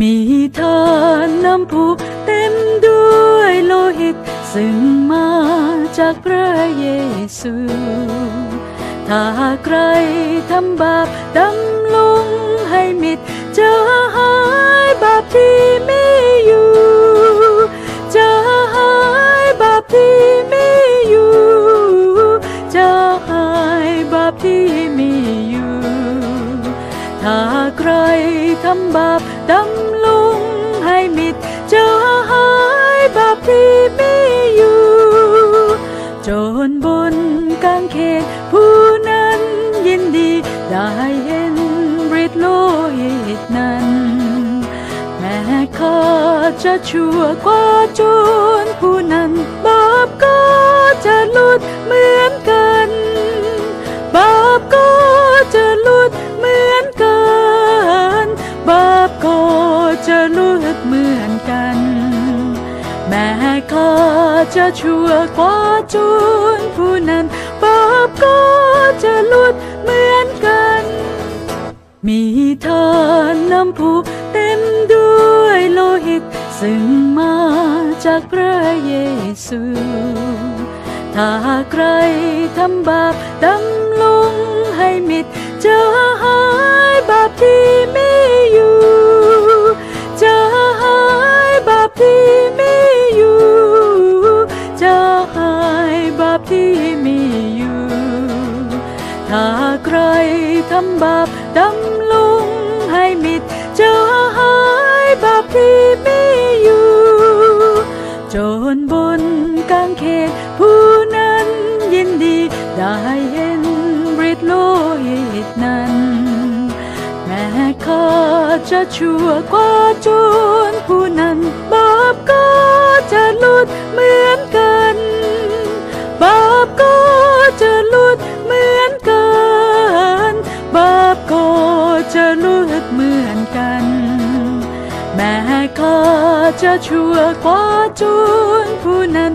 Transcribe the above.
มีทานน้ำพุเต็มด้วยโลหิต ซึ่งมาจากพระเยซู ถ้าใครทำบาปดำลงให้มิด จะหายบาปที่มีอยู่ จะหายบาปที่มีอยู่ จะหายบาปที่ ถ้าใครทำบาปดำลงให้มิดจะหายบาปที่มีอยู่ โจรบนกางเขนผู้นั้นยินดีได้เห็นฤทธิ์โลหิตนั้น แม้ข้าจะชั่วกว่าโจร ข้าจะชั่วกว่าโจรผู้นั้นบาปก็จะลุดเหมือนกัน มีทานน้ำพุเต็มด้วยโลหิต ซึ่งมาจากพระเยซู ถ้าใครทำบาปดำลงให้มิดจะหา ปที่มีอยู่ ถ้าใครทำบาปดำลุงให้มิดจะหายบาปที่มีอยู่ โจรบนกางเขนผู้นั้นยินดีได้เห็นฤทธิ์โลหิตนั้น แม้ข้าจะชั่วกว่าโจ เหมือนกัน แม้ก็จะชั่วกว่าจูนผู้นั้น